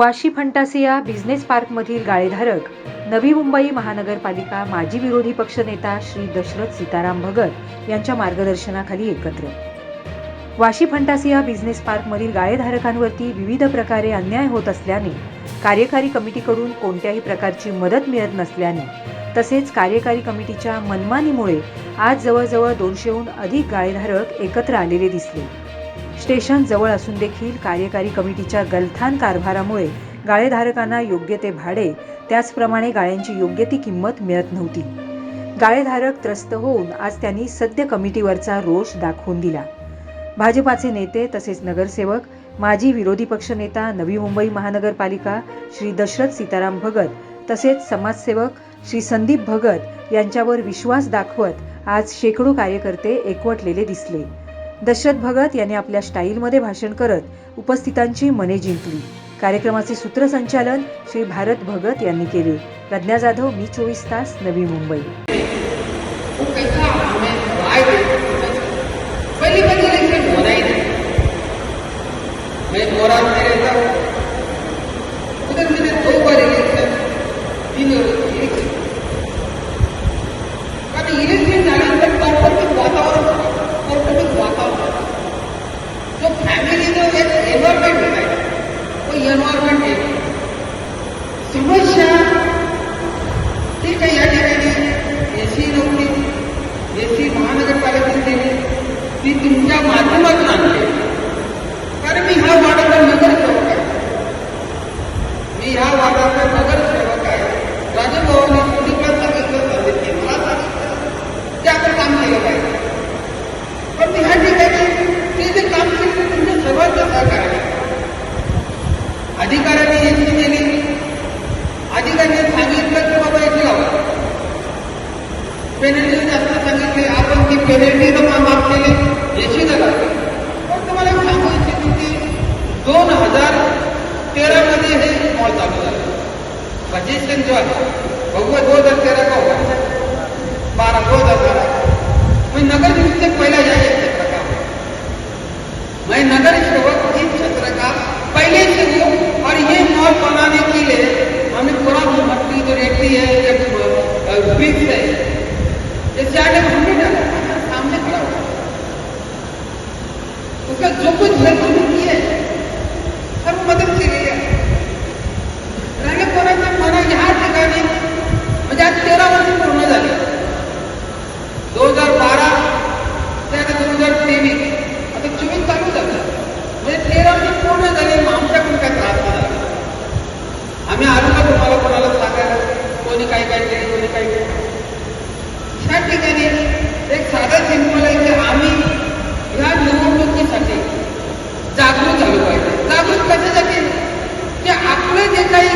Vashi Fantasia business पार्कमधील गाळेधारक Navi Mumbai महानगरपालिका माजी विरोधी पक्षनेता श्री दशरथ सीताराम भगत यांच्या मार्गदर्शनाखाली एकत्र. वाशी फंटासिया बिझनेस पार्कमधील गाळेधारकांवरती विविध प्रकारे अन्याय होत असल्याने कार्यकारी कमिटीकडून कोणत्याही प्रकारची मदत मिळत नसल्याने तसेच कार्यकारी कमिटीच्या मनमानीमुळे आज जवळजवळ दोनशेहून अधिक गाळेधारक एकत्र आलेले दिसले. स्टेशन जवळ असून देखील कार्यकारी कमिटीच्या गलथान कारभारामुळे गाळेधारकांना योग्य ते भाडे त्याचप्रमाणे गाळ्यांची योग्य ती किंमत मिळत नव्हती. गाळेधारक त्रस्त होऊन आज त्यांनी सद्य कमिटीवरचा रोष दाखवून दिला. भाजपाचे नेते तसेच नगरसेवक माजी विरोधी पक्षनेता नवी मुंबई महानगरपालिका श्री दशरथ सीताराम भगत तसेच समाजसेवक श्री संदीप भगत यांच्यावर विश्वास दाखवत आज शेकडो कार्यकर्ते एकवटलेले दिसले. दशरथ भगत यांनी आपल्या स्टाईलमध्ये भाषण करत उपस्थितांची मने जिंकली. कार्यक्रमाचे सूत्रसंचालन श्री भारत भगत यांनी केले. प्रज्ञा जाधव मी चोवीस तास नवी मुंबई. पहली बार इलेक्शन होना ही नहीं मैं मोरार में रहता हूँ अधिकाऱ्यांनी एसी दिली अधिकाऱ्यांनी सांगितलं की बाबा याची लावा पेनल्टी जास्त सांगितली. आपण पेनल्टी माफ़ केली. याची जगा पण दोन हज़ार तेरामध्ये हे मॉल चालू झालं. भगवत दो हज़ार तेरा नगर निगम से क्षेत्र का? नगर सेवक इस क्षेत्र का? पहले से हूँ. को बनाने के लिए हमें थोड़ा मट्टी जो रहती है बीज है जैसे आगे हमने डाला हमारे सामने खड़ा हुआ उसका जो कुछ है हमने किया है सर्व मदत केलेली आहे राहिलं कोणाचं मला ह्या ठिकाणी म्हणजे आज तेरा वर्ष पूर्ण झाली दोन हजार बारा ते आता दोन हजार तेवीस आता चोवीस चालू झालं म्हणजे तेरा वर्ष पूर्ण झाले मग आमच्याकडून काय त्रास नाही झाला आम्ही आलो का तुम्हाला कोणाला सांगायला कोणी काय काय केलं कोणी काय केलं ह्या ठिकाणी एक साधं सिंपल आहे की आम्ही ह्या निवडणुकीसाठी जागृत झालो पाहिजे जागृत कशासाठी की आपलं जे काही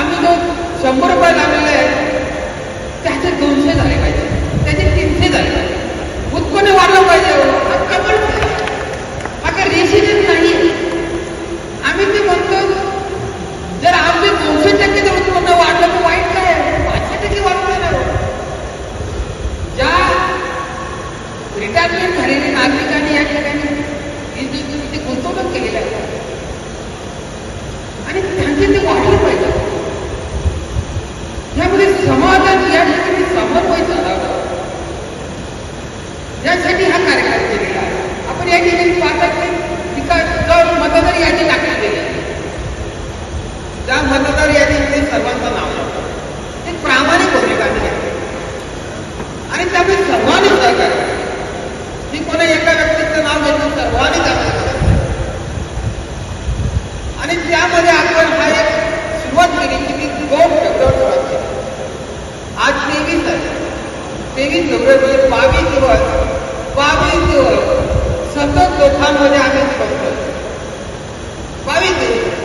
आम्ही जो शंभर रुपये लावलेले आहे त्याचे दोनशे झाले पाहिजे त्याचे तीनशे झाले पाहिजे उत्पन्न वाढलं पाहिजे हा कमल अगर रेसिडेंट नाही आम्ही ते म्हणतो जर आमचे दोनशे टक्के जर उत्पन्न वाढलं तर वाईट काय आहे पाचशे टक्के वाढलं ना ज्या रिटायरमेंट झालेल्या नागरिकांनी या ठिकाणी इथे इथे गुंतवणूक केलेली आहे आणि त्यांचे ते वाढलं पाहिजे यामध्ये समाजात या ठिकाणी समन्वय साधावा यासाठी हा कार्यक्रम केलेला आहे. आपण या ठिकाणी पाहतात की विकास मतदार यादी टाकली गेली त्या मतदार यादीमध्ये सर्वांचं नाव लागतं ते प्रामाणिक भूमिका घेतली आणि त्यामुळे सर्वांनी सहकार्य मी कोणा एका व्यक्तीचं नाव घेतो सर्वांनी त्यामध्ये मदत केली. आणि त्यामध्ये आपण हा एक सुरुवात केली की मी दोन फेब्रुवारी सुरुवात केली आज तेवीस आहे तेवीस फेब्रुवारी म्हणजे बावीस दिवस बावीस दिवस सतत लोकांमध्ये आम्ही बसतो बावीस दिवस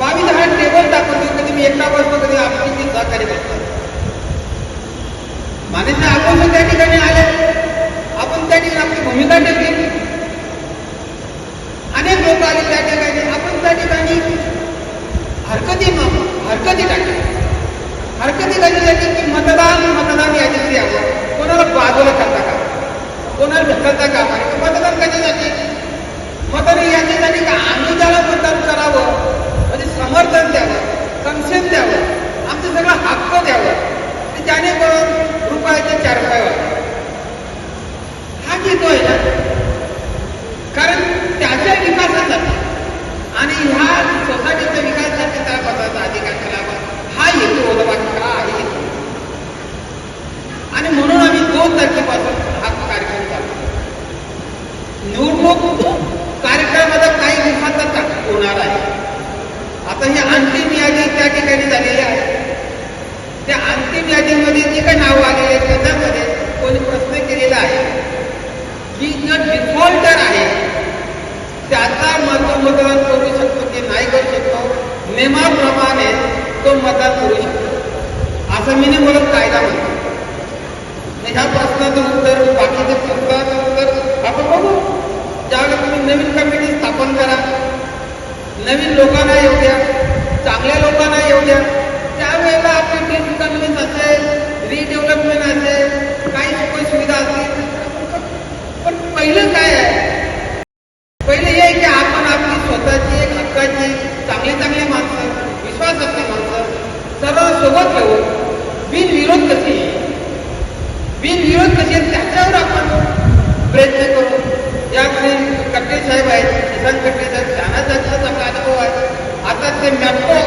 बावीस हा टेबल दाखवतो कधी मी एकटा बसतो कधी आपली सहकारी बसतो मान्यता आपण पण त्या ठिकाणी आले आपण त्या ठिकाणी आपली भूमिका ठेवली अनेक लोक आले त्या ठिकाणी आपण त्या ठिकाणी हरकती हरकती टाकली हरकती कधी झाली की मतदान मतदान यादीत यावं कोणाला बाजूला करता का? कोणाला ढकलता का? आणि मतदान कशासाठी? मतदान यादीसाठी का आम्ही ज्याला मतदान करावं? म्हणजे समर्थन द्यावं संशय द्यावं आमचं सगळं हक्क द्यावं. की करून रुपयाचे चार रुपये हा घेतोय ना कारण त्याच्या विकासासाठी आणि ह्या सोसायटीच्या विकासासाठी त्या पदाचा अधिकार करावा हा हेतू होता बाकी हा आहे हेतू आणि म्हणून आम्ही दोन तारखेपासून हा कार्यक्रम चालू निवडणूक कार्यक्रमाचा काही दिवसांचा होणार आहे. आता ही अंतिम यादी त्या ठिकाणी झालेली आहे. त्या अंतिम यादीमध्ये जी काही नावं आलेली आहेत त्याच्यामध्ये कोणी प्रश्न केलेला आहे. की जो डिफॉल्टर आहे त्याचा मत मतदान करू शकतो की नाही करू शकतो नियमाप्रमाणे तो मतदान करू शकतो. असं मी नाही बोलत कायदा म्हणतो ह्या प्रश्नाचं उत्तर बाकीचे प्रश्नाचं उत्तर आपण बघू. ज्यावेळेला तुम्ही नवीन कमिटी स्थापन करा नवीन लोकांना येऊ द्या चांगल्या लोकांना येऊ द्या. त्यावेळेला आपली टीम असेल रिडेव्हलपमेंट असेल काही सोयी सुविधा असतील. पण पहिलं काय आहे? पहिले हे की आपण आपली स्वतःची एक हक्काची चांगली चांगली माणसं विश्वासातली माणसं सर्व सोबत ठेवून बिनविरोध कशी बिनविरोध कशी आहे त्याच्यावर आपण प्रयत्न करू. यामध्ये कट्टे साहेब आहेत किसान कट्टे साहेब त्यांना त्यांचा चांगला अनुभव आहे. आता ते मॅप्रो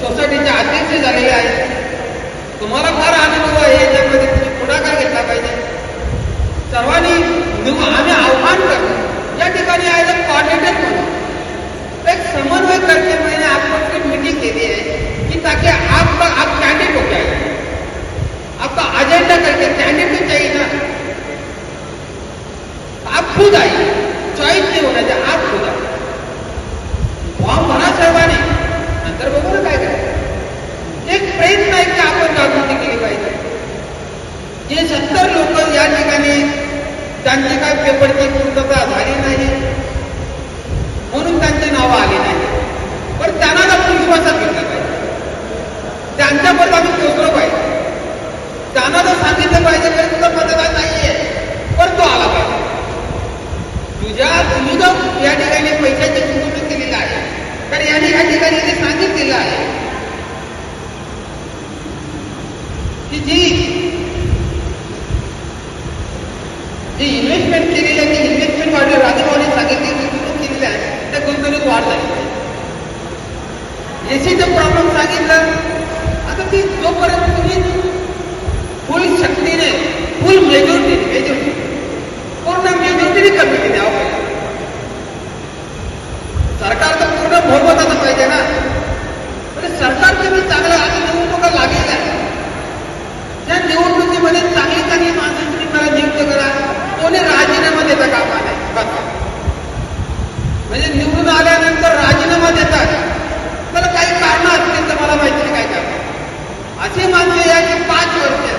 सोसायटीचे अध्यक्ष झालेले आहेत. तुम्हाला फार अनुभव आहे याच्यामध्ये. तुम्ही पुढाकार घेतला पाहिजे? सर्वांनी आम्ही आव्हान करतो या ठिकाणी आहे तर कॉर्डिनेटर म्हणून एक समन्वय करते मैंने आपको एक मीटिंग दे दी है कि ताकि आपका आप कैंडिडेट हो जाए आपका एजेंडा करके कैंडिडेट तो चाहिए ना आप खुद आइए चॉईस नाही होना चाहिए आप खुद आइए फॉर्म भरा सर्वांनी नंतर बघू ना काय काय एक प्रयत्न आहे की आपण जागृती केली पाहिजे जे सत्तर लोक या ठिकाणी त्यांची काय पेपरची पूर्तता झाली नाही. म्हणून त्यांचे नावं आले नाही. पण त्यांना आपण विश्वासात घेतलं पाहिजे त्यांच्याबद्दल आम्ही पोचलो पाहिजे. त्यांना तर सांगितलं पाहिजे की तुझा मतदान नाहीये पण तो आला पाहिजे. तुझ्या तुम्ही जो या ठिकाणी पैशाची गुंतवणूक केलेली आहे तर याने या ठिकाणी ते सांगितलेलं आहे की जी जी इन्व्हेस्टमेंट केलेली आहे ती इन्व्हेस्टमेंट वाढली राजभवने सांगितली गुंतवणूक केलेली आहे. त्या गुंतवणूक वाढ झाली. एसीचं प्रॉब्लेम सांगितलं. आता ती जोपर्यंत तुम्ही फुल शक्तीने फुल मेजॉरिटी मेजॉरिटी पूर्ण मेजॉरिटीने कमिटी द्यावं पाहिजे सरकार तर पूर्ण बहुमताचं पाहिजे ना म्हणजे सरकार तुम्ही चांगलं आता निवडणुका लागेल आहे त्या निवडणुकीमध्ये चांगली चांगली माणसं तुम्ही मला नियुक्त करा कोणी राजीनामा देता कामा नाही बघा म्हणजे निवडून आल्यानंतर राजीनामा देतात तर काही कारण असतील तर मला माहिती नाही काय कारण अशी माणसं या की पाच वर्ष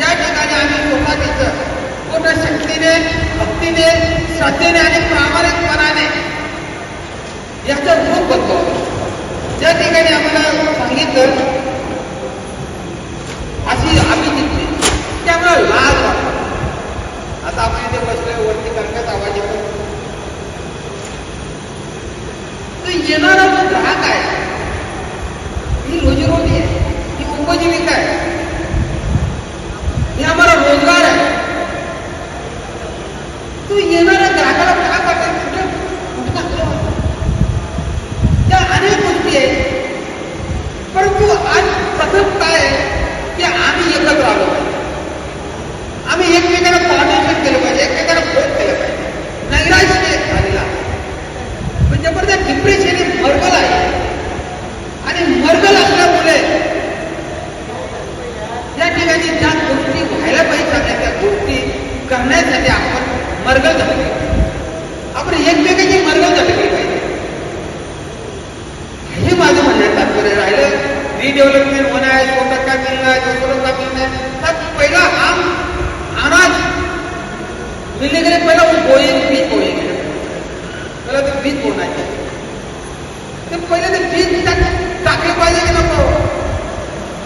या ठिकाणी आम्ही सोसायटीचं पूर्ण शक्तीने भक्तीने श्रद्धेने आणि प्रामाणिकपणाने याचं रूप बदलवलं ज्या ठिकाणी आम्हाला सांगितलं अशी आम्ही जिंकली त्यामुळे लाज वाटतो आता आपण इथे बसलोय वरती कर्कश आवाज येतो तर येणारा जो ग्राहक आहे ही रोजीरोटी आहे ही उपजीविका आहे हे आम्हाला रोजगार आहे तो येणाऱ्या ग्राहकाला काय करतात कुठं कुठं टाकलं त्या अनेक गोष्टी आहेत परंतु आज प्रथम काय आहे की आम्ही एकत्र आलो पाहिजे आम्ही एकमेकांना कॉर्डिनेशन केलं पाहिजे एकमेकांना फोन केलं पाहिजे नैराश्य झालेला आहे. पण जबरदस्त डिप्रेशन हे मरगल आहे आणि मरगल असल्यामुळे या ठिकाणी ज्या गोष्टी व्हायला पाहिजे चांगल्या त्या गोष्टी करण्यासाठी आपण मरगल झाले पाहिजे आपण एकमेकांची मरगल झाली पाहिजे हे माझं म्हणण्यात तात्पर्य राहिलं रिडेव्हलपमेंट होणं आहे स्वतः का मिळणं आहे दुसरं का मिळणं आहे तर पहिला हम अनाज मिलने के लिए पहला वो बोएंगे बीज बोएंगे पहला ते बीज बोनायचं ते पहिले ते बीज टाक- टाकलं पाहिजे की नको